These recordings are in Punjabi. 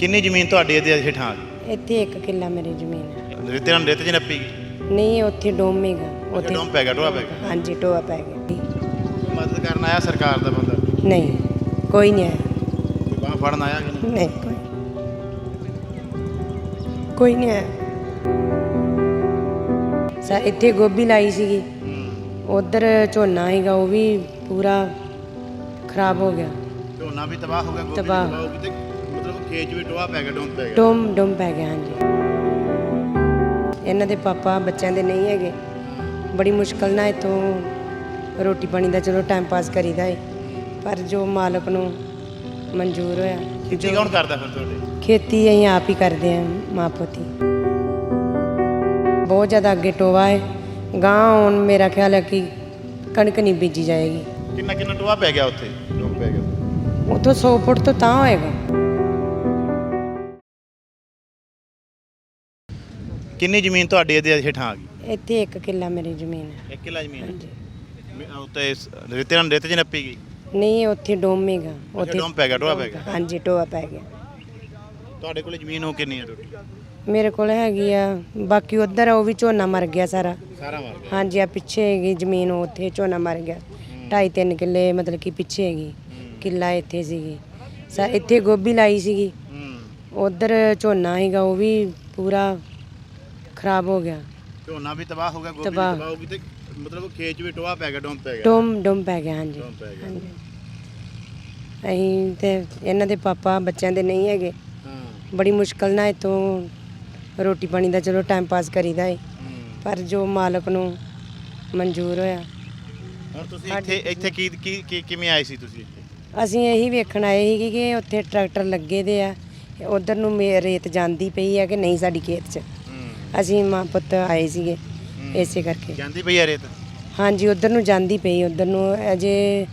ਕਿੰਨੀ ਜ਼ਮੀਨ ਤੁਹਾਡੀ ਇਹਦੇ ਹੇਠਾਂ ਆ ਗਈ? ਇੱਥੇ ਇੱਕ ਕਿੱਲਾ ਮੇਰੀ ਜ਼ਮੀਨ ਹੈ। ਰੇਤੇ ਨਾਲ ਰੇਤ 'ਚ ਨੱਪੀ ਗਈ? ਨਹੀਂ ਉੱਥੇ ਡੋਮ ਹੈਗਾ ਉੱਥੇ ਉੱਥੇ ਡੋਮ ਪੈ ਗਿਆ ਟੋਆ ਪੈ ਗਿਆ। ਹਾਂਜੀ ਟੋਆ ਪੈ ਗਿਆ। ਮਦਦ ਕਰਨ ਆਇਆ ਸਰਕਾਰ ਦਾ ਬੰਦਾ? ਨਹੀਂ ਕੋਈ ਨਹੀਂ ਆਇਆ। ਕੋਈ ਬਾਹ ਫੜਨ ਆਇਆ ਕਿ ਨਹੀਂ? ਨਹੀਂ ਕੋਈ। ਕੋਈ ਨਹੀਂ ਆਇਆ। ਸਾ ਇੱਥੇ ਗੋਭੀ ਲਾਈ ਸੀਗੀ। ਉਧਰ ਝੋਨਾ ਹੈਗਾ ਉਹ ਵੀ ਪੂਰਾ ਖਰਾਬ ਹੋ ਗਿਆ। ਝੋਨਾ ਵੀ ਤਬਾਹ ਹੋ ਗਿਆ ਗੋਭੀ ਵੀ ਤਬਾਹ। ਤਬਾਹ ਹੋ ਗਈ ਤੇ ਖੇਤ 'ਚ ਵੀ ਟੋਆ ਪੈ ਗਿਆ ਡੋਮ ਪੈ ਗਿਆ ਡੋਮ ਡੋਮ ਪੈ ਗਿਆ ਹਾਂਜੀ। ਇਹਨਾਂ ਦੇ ਪਾਪਾ ਬੱਚਿਆਂ ਦੇ ਨਹੀਂ ਹੈਗੇ। ਬੜੀ ਮੁਸ਼ਕਲ ਨਾਲ ਇੱਥੋਂ ਰੋਟੀ ਪਾਣੀ ਦਾ ਚਲੋ ਟਾਈਮ ਪਾਸ ਕਰੀਦਾ ਏ। ਪਰ ਜੋ ਮਾਲਕ ਨੂੰ ਮਨਜ਼ੂਰ ਹੋਇਆ। ਖੇਤੀ ਕੌਣ ਕਰਦਾ ਫਿਰ ਤੁਹਾਡੇ? ਖੇਤੀ ਅਸੀਂ ਆਪ ਹੀ ਕਰਦੇ ਹਾਂ ਮਾਂ ਪੋਤੀ ਬਹੁਤ ਜ਼ਿਆਦਾ ਅੱਗੇ ਟੋਵਾ ਹੈ ਗਾਂ ਹੁਣ ਮੇਰਾ ਖਿਆਲ ਹੈ ਕਿ ਕਣਕ ਨਹੀਂ ਬੀਜੀ ਜਾਏਗੀ। ਕਿੰਨਾ ਕਿੰਨਾ ਟੋਆ ਪੈ ਗਿਆ ਉੱਥੇ? ਡੋਮ ਪੈ ਗਿਆ। ਉਥੋਂ 100 ਫੁੱਟ ਤੋਂ ਤਾਂ ਹੋਏਗਾ। ਕਿੰਨੀ ਜ਼ਮੀਨ ਤੁਹਾਡੀ ਇਹਦੇ ਹੇਠਾਂ ਆ ਗਈ? ਇੱਥੇ ਇੱਕ ਕਿੱਲਾ ਮੇਰੀ ਜ਼ਮੀਨ ਹੈ। ਇੱਕ ਕਿੱਲਾ ਜ਼ਮੀਨ ਹਾਂਜੀ। ਉੱਤੇ ਰੇਤੇ ਨਾਲ ਰੇਤ 'ਚ ਨੱਪੀ ਗਈ? ਨਹੀਂ ਉੱਥੇ ਡੋਮ ਹੈਗਾ ਉੱਥੇ ਡੋਮ ਪੈ ਗਿਆ ਟੋਆ ਪੈ ਗਿਆ। ਹਾਂਜੀ ਟੋਆ ਪੈ ਗਿਆ। ਤੁਹਾਡੇ ਕੋਲ ਜ਼ਮੀਨ ਹੋ ਕਿੰਨੀ ਹੈ ਟੋਟਲ ਮੇਰੇ ਕੋਲ ਹੈਗੀ ਆ ਬਾਕੀ ਉਧਰ ਉਹ ਵੀ ਝੋਨਾ ਮਰ ਗਿਆ ਸਾਰਾ। ਸਾਰਾ ਮਰ ਗਿਆ। ਹਾਂਜੀ ਆ ਪਿੱਛੇ ਹੈਗੀ ਜ਼ਮੀਨ ਉੱਥੇ ਝੋਨਾ ਮਰ ਗਿਆ। ਢਾਈ ਤਿੰਨ ਕਿੱਲੇ ਮਤਲਬ ਕਿ ਪਿੱਛੇ ਹੈਗੀ। ਕਿੱਲਾ ਇੱਥੇ ਸੀਗੀ। ਸਾ ਇੱਥੇ ਗੋਭੀ ਲਾਈ ਸੀਗੀ। ਹੂੰ। ਉਧਰ ਝੋਨਾ ਹੈਗਾ ਉਹ ਵੀ ਪੂਰਾ ਖਰਾਬ ਹੋ ਗਿਆ। ਝੋਨਾ ਵੀ ਤਬਾਹ ਹੋ ਗਿਆ ਗੋਭੀ ਵੀ ਤਬਾਹ। ਤਬਾਹ ਹੋ ਗਈ ਤੇ ਮਤਲਬ ਖੇਤ 'ਚ ਵੀ ਟੋਆ ਪੈ ਗਿਆ ਡੋਮ ਪੈ ਗਿਆ। ਡੋਮ ਡੋਮ ਪੈ ਗਿਆ ਹਾਂਜੀ। ਡੋਮ ਪੈ ਗਿਆ। ਹਾਂਜੀ। ਅਸੀਂ ਤੇ ਇਹਨਾਂ ਦੇ ਪਾਪਾ ਬੱਚਿਆਂ ਦੇ ਨਹੀਂ ਹੈਗੇ। ਹਾਂ। ਬੜੀ ਮੁਸ਼ਕਲ ਨਾਲ ਇੱਥੋਂ ਰੋਟੀ ਪਾਣੀ ਦਾ ਚਲੋ ਟਾਈਮ ਪਾਸ ਕਰੀਦਾ ਏ। ਹੂੰ। ਪਰ ਜੋ ਮਾਲਕ ਨੂੰ ਮਨਜ਼ੂਰ ਹੋਇਆ। ਹੁਣ ਤੁਸੀਂ ਇੱਥੇ ਇੱਥੇ ਕੀ ਕੀ ਕੀ- ਕਿਵੇਂ ਆਏ ਸੀ ਤੁਸੀਂ ਇੱਥੇ? ਅਸੀਂ ਇਹੀ ਵੇਖਣ ਆਏ ਸੀ ਕਿ ਉੱਥੇ ਟਰੈਕਟਰ ਲੱਗੇ ਦੇ ਆ। ਉਧਰ ਨੂੰ ਮੇ- ਰੇਤ ਜਾਂਦੀ ਪਈ ਆ ਕਿ ਨਹੀਂ ਸਾਡੀ ਖੇਤ 'ਚ? ਅਸੀਂ ਮਾਂ ਪੁੱਤ ਆਏ ਸੀਗੇ ਇਸੇ ਕਰਕੇ। ਜਾਂਦੀ ਪਈ ਆ ਰੇਤ? ਹਾਂਜੀ ਉਧਰ ਨੂੰ ਜਾਂਦੀ ਪਈ ਉਧਰ ਨੂੰ ਅਜੇ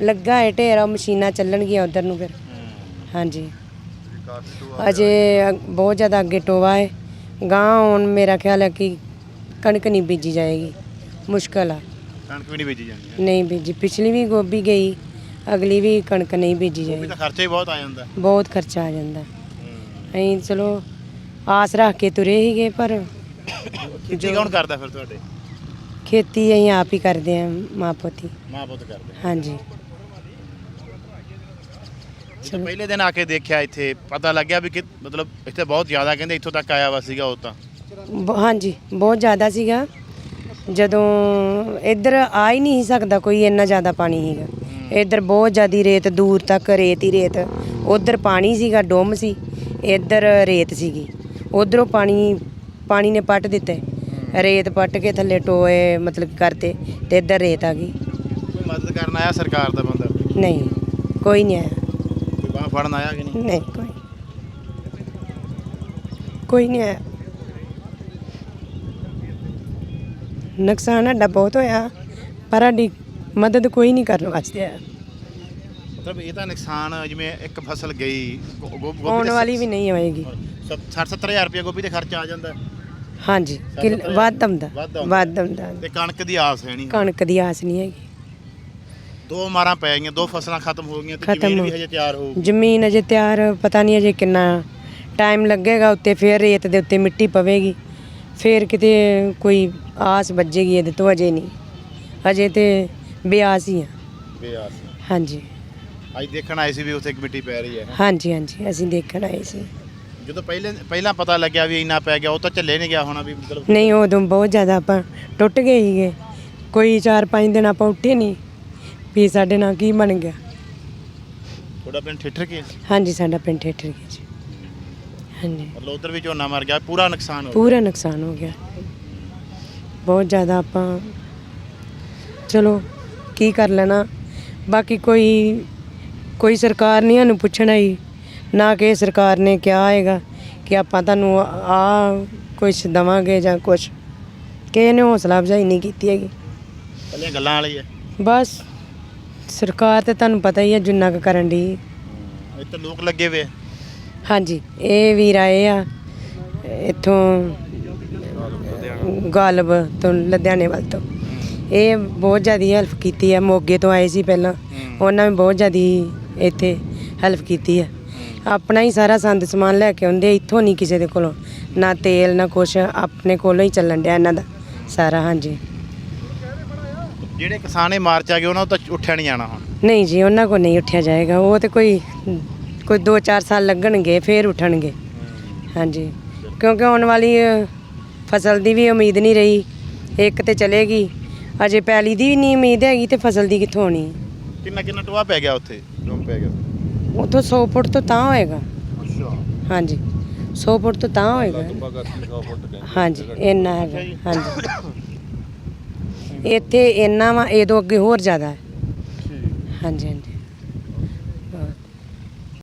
ਲੱਗਾ ਹੈ ਢੇਰਾ ਮਸ਼ੀਨਾਂ ਚੱਲਣਗੀਆਂ ਉਧਰ ਨੂੰ ਫਿਰ। ਹਾਂਜੀ। ਅਜੇ ਬਹੁਤ ਜ਼ਿਆਦਾ ਅੱਗੇ ਟੋਵਾ ਹੈ ਗਾਂ ਹੁਣ ਮੇਰਾ ਖਿਆਲ ਹੈ ਕਿ ਕਣਕ ਨਹੀਂ ਬੀਜੀ ਜਾਏਗੀ। ਮੁਸ਼ਕਲ ਆ। ਕਣਕ ਵੀ ਨਹੀਂ ਬੀਜੀ ਜਾਂਦੀ ਨਹੀਂ ਬੀਜੀ। ਪਿਛਲੀ ਵੀ ਗੋਭੀ ਗਈ ਅਗਲੀ ਵੀ ਕਣਕ ਨਹੀਂ ਬੀਜੀ ਜਾਏਗੀ। ਤਾਂ ਖਰਚਾ ਹੀ ਬਹੁਤ ਆ ਜਾਂਦਾ। ਬਹੁਤ ਖਰਚਾ ਆ ਜਾਂਦਾ। ਅਸੀਂ ਚਲੋ ਆਸ ਰੱਖ ਕੇ ਤੁਰੇ ਸੀਗੇ ਪਰ ਖੇਤੀ ਕੌਣ ਕਰਦਾ ਫਿਰ ਤੁਹਾਡੇ? ਖੇਤੀ ਅਸੀਂ ਆਪ ਹੀ ਕਰਦੇ ਹਾਂ ਮਾਂ ਪੋਤੀ ਮਾਂ ਪੁੱਤ ਕਰਦੇ। ਹਾਂਜੀ। ਜਦੋਂ ਪਹਿਲੇ ਦਿਨ ਆ ਕੇ ਦੇਖਿਆ ਇੱਥੇ ਪਤਾ ਲੱਗਿਆ ਵੀ ਕਿ ਮਤਲਬ ਇੱਥੇ ਬਹੁਤ ਜ਼ਿਆਦਾ ਕਹਿੰਦੇ ਇੱਥੋਂ ਤੱਕ ਆਇਆ ਵਾ ਸੀਗਾ ਉਹ ਤਾਂ। ਬ- ਹਾਂਜੀ ਬਹੁਤ ਜ਼ਿਆਦਾ ਸੀਗਾ। ਜਦੋਂ ਇੱਧਰ ਆ ਹੀ ਨਹੀਂ ਸੀ ਸਕਦਾ ਕੋਈ ਇੰਨਾ ਜ਼ਿਆਦਾ ਪਾਣੀ ਸੀਗਾ। ਇੱਧਰ ਬਹੁਤ ਜ਼ਿਆਦੀ ਰੇਤ ਦੂਰ ਤੱਕ ਰੇਤ ਹੀ ਰੇਤ। ਉਧਰ ਪਾਣੀ ਸੀਗਾ ਡੁੰਮ ਸੀ। ਇੱਧਰ ਰੇਤ ਸੀਗੀ। ਉਧਰੋਂ ਪਾਣੀ ਪਾਣੀ ਨੇ ਪੱਟ ਦਿੱਤੇ। ਰੇਤ ਪੱਟ ਕੇ ਥੱਲੇ ਟੋਏ ਮਤਲਬ ਕਰਤੇ ਤੇ ਇੱਧਰ ਰੇਤ ਆ ਗਈ। ਕੋਈ ਮਦਦ ਕਰਨ ਆਇਆ ਸਰਕਾਰ ਦਾ ਬੰਦਾ? ਨਹੀਂ ਕੋਈ ਨਹੀਂ ਆਇਆ। ਕੋਈ ਬਾਹ ਫੜਨ ਆਇਆ ਕਿ ਨਹੀਂ? ਨਹੀਂ ਕੋਈ। ਕੋਈ ਨਹੀਂ ਆਇਆ। ਨੁਕਸਾਨ ਸਾਡਾ ਬਹੁਤ ਹੋਇਆ ਪਰ ਸਾਡੀ ਮਦਦ ਕੋਈ ਨਹੀਂ ਕਰਨ ਵਾਸਤੇ ਆਇਆ। ਮਤਲਬ ਇਹ ਤਾਂ ਨੁਕਸਾਨ ਜਿਵੇਂ ਇੱਕ ਫਸਲ ਗਈ ਗੋ- ਗੋ- ਗੋਭੀ ਆਉਣ ਤੇ ਵਾਲੀ ਵੀ ਨਹੀਂ ਹੋਏਗੀ। 60 70000 ਰੁਪਏ ਗੋਭੀ ਤੇ ਖਰਚਾ ਆ ਜਾਂਦਾ। ਹੈ। ਹਾਂਜੀ ਕਿੱਲ- ਸੱਤ ਵੱਧ ਆਉਂਦਾ ਵੱਧ ਆਉਂਦਾ। ਵੱਧ ਆਉਂਦਾ। ਤੇ ਕਣਕ ਦੀ ਆਸ ਹੈ ਨਹੀਂ। ਕਣਕ ਦੀ ਆਸ ਨਹੀਂ ਹੈਗੀ। ਦੋ ਮਾਰਾਂ ਪੈ ਗਈਆਂ ਦੋ ਫਸਲਾਂ ਖਤਮ ਹੋ ਗਈਆਂ ਤੇ ਖਤਮ ਜ਼ਮੀਨ ਹੋ- ਵੀ ਹਜੇ ਤਿਆਰ ਹੋਊ ਜ਼ਮੀਨ ਅਜੇ ਤਿਆਰ ਪਤਾ ਨਹੀਂ ਅਜੇ ਕਿੰਨਾ ਟਾਈਮ ਲੱਗੇਗਾ ਉੱਤੇ ਫਿਰ ਰੇਤ ਦੇ ਉੱਤੇ ਮਿੱਟੀ ਪਵੇਗੀ। ਫਿਰ ਕਿਤੇ ਕੋਈ ਆਸ ਵੱਜੇਗੀ ਇਹਦੇ ਤੋਂ ਅਜੇ ਨਹੀਂ। ਅਜੇ ਤੇ ਬਿਆਸ ਹੀ ਆ। ਬੇਆਸ। ਹਾਂਜੀ। ਅੱਜ ਦੇਖਣ ਆਏ ਸੀ ਵੀ ਉੱਥੇ ਇੱਕ ਮਿੱਟੀ ਪੈ ਰਹੀ ਹੈ। ਹਾਂਜੀ ਹਾਂਜੀ ਅਸੀਂ ਦੇਖਣ ਆਏ ਸੀ। ਜਦੋਂ ਪਹਿਲੇ ਪਹਿਲਾਂ ਪਤਾ ਲੱਗਿਆ ਵੀ ਇੰਨਾ ਪੈ ਗਿਆ ਉਹ ਤਾਂ ਝੱਲੇ ਨਹੀਂ ਗਿਆ ਹੋਣਾ ਵੀ ਮਤਲਬ ਨਹੀਂ ਉਦੋਂ ਬਹੁਤ ਜ਼ਿਆਦਾ ਆਪਾਂ ਟੁੱਟ ਗਏ ਸੀਗੇ। ਕੋਈ 4-5 ਦਿਨ ਆਪਾਂ ਉੱਠੇ ਨਹੀਂ ਵੀ ਸਾਡੇ ਨਾਲ ਕੀ ਬਣ ਗਿਆ। ਥੋੜਾ ਪਿੰਡ ਠਿੱਠਰ ਕੇ ਹਾਂਜੀ ਸਾਡਾ ਪਿੰਡ ਠੇਠਰ ਗਿਆ ਜੀ। ਹਾਂਜੀ। ਮਤਲਬ ਉਧਰ ਵੀ ਝੋਨਾ ਮਰ ਗਿਆ ਪੂਰਾ ਨੁਕਸਾਨ ਹੋ ਗਿਆ। ਪੂਰਾ ਨੁਕਸਾਨ ਹੋ ਗਿਆ। ਬਹੁਤ ਜ਼ਿਆਦਾ ਆਪਾਂ ਚਲੋ ਕੀ ਕਰ ਲੈਣਾ। ਬਾਕੀ ਕੋਈ ਕੋਈ ਸਰਕਾਰ ਨਹੀਂ ਸਾਨੂੰ ਪੁੱਛਣ ਆਈ ਨਾ ਕਿ ਸਰਕਾਰ ਨੇ ਕਿਹਾ ਹੈਗਾ ਕਿ ਆਪਾਂ ਤੁਹਾਨੂੰ ਆ ਕੁਝ ਦਵਾਂਗੇ ਜਾਂ ਕੁਝ ਕਿਸੇ ਨੇ ਹੌਸਲਾ ਅਫਜ਼ਾਈ ਨਹੀਂ ਕੀਤੀ ਹੈਗੀ। ਪਹਿਲੇ ਗੱਲਾਂ ਵਾਲੀ ਹੈ। ਬਸ ਸਰਕਾਰ ਤੇ ਤੁਹਾਨੂੰ ਪਤਾ ਹੀ ਹੈ ਜਿੰਨਾ ਕੁ ਕਰਨ ਦੀ ਇੱਥੇ ਲੋਕ ਲੱਗੇ ਹੋਏ ਆ। ਹਾਂਜੀ ਇਹ ਵੀਰ ਆਏ ਆ ਇੱਥੋਂ ਗਾਲਬ ਤੋਂ ਲੁਧਿਆਣੇ ਵੱਲ ਤੋਂ। ਇਹ ਬਹੁਤ ਜ਼ਿਆਦਾ ਹੈਲਪ ਕੀਤੀ ਹੈ ਮੋਗੇ ਤੋਂ ਆਏ ਸੀ ਪਹਿਲਾਂ। ਉਹਨਾਂ ਨੇ ਬਹੁਤ ਜ਼ਿਆਦਾ ਇੱਥੇ ਹੈਲਪ ਕੀਤੀ ਹੈ ਆਪਣਾ ਹੀ ਸਾਰਾ ਸੰਦ ਸਮਾਨ ਲੈ ਕੇ ਆਉਂਦੇ ਇੱਥੋਂ ਨਹੀਂ ਕਿਸੇ ਦੇ ਕੋਲੋਂ। ਨਾ ਤੇਲ ਨਾ ਕੁਛ ਆਪਣੇ ਕੋਲੋਂ ਹੀ ਚੱਲਣ ਡਿਆ ਇਹਨਾਂ ਦਾ। ਸਾਰਾ ਹਾਂਜੀ। ਜਿਹੜੇ ਕਿਸਾਨੇ ਮਾਰਚ ਆ ਗਏ ਉਹਨਾਂ ਤੋਂ ਤਾਂ ਉੱਠਿਆ ਨਹੀਂ ਜਾਣਾ ਹੁਣ। ਨਹੀਂ ਜੀ ਉਹਨਾਂ ਕੋ ਨਹੀਂ ਉੱਠਿਆ ਜਾਏਗਾ। ਉਹ ਤੇ ਕੋਈ ਕੋਈ 2-4 ਸਾਲ ਲੱਗਣਗੇ ਫੇਰ ਉੱਠਣਗੇ। ਹਾਂਜੀ। ਕਿਉਂਕਿ ਆਉਣ ਵਾਲੀ ਅ, ਫਸਲ ਦੀ ਵੀ ਉਮੀਦ ਨਹੀਂ ਰਹੀ। ਇੱਕ ਤੇ ਚਲੇਗੀ। ਅਜੇ ਪੈਲੀ ਦੀ ਵੀ ਨਹੀਂ ਉਮੀਦ ਹੈਗੀ ਤੇ ਫਸਲ ਦੀ ਕਿੱਥੋਂ ਆਉਣੀ? ਕਿੰਨਾ ਕਿੰਨਾ ਟੋਆ ਪੈ ਗਿਆ ਉੱਥੇ? ਜੁਮ ਪੈ ਗਿਆ। ਉਥੋਂ 100 ਫੁੱਟ ਤੋਂ ਤਾਂ ਹੋਏਗਾ। ਅੱਛਾ। ਹਾਂਜੀ 100 ਫੁੱਟ ਤੋਂ ਤਾਂ ਹੋਏਗਾ। ਹਾਂਜੀ ਇੰਨਾ ਹੈਗਾ। ਹਾਂਜੀ। ਇੱਥੇ ਇੰਨਾ ਵਾ ਇਹਦੋਂ ਅੱਗੇ ਹੋਰ ਜ਼ਿਆਦਾ ਹੈ। ਹਾਂਜੀ ਹਾਂਜੀ।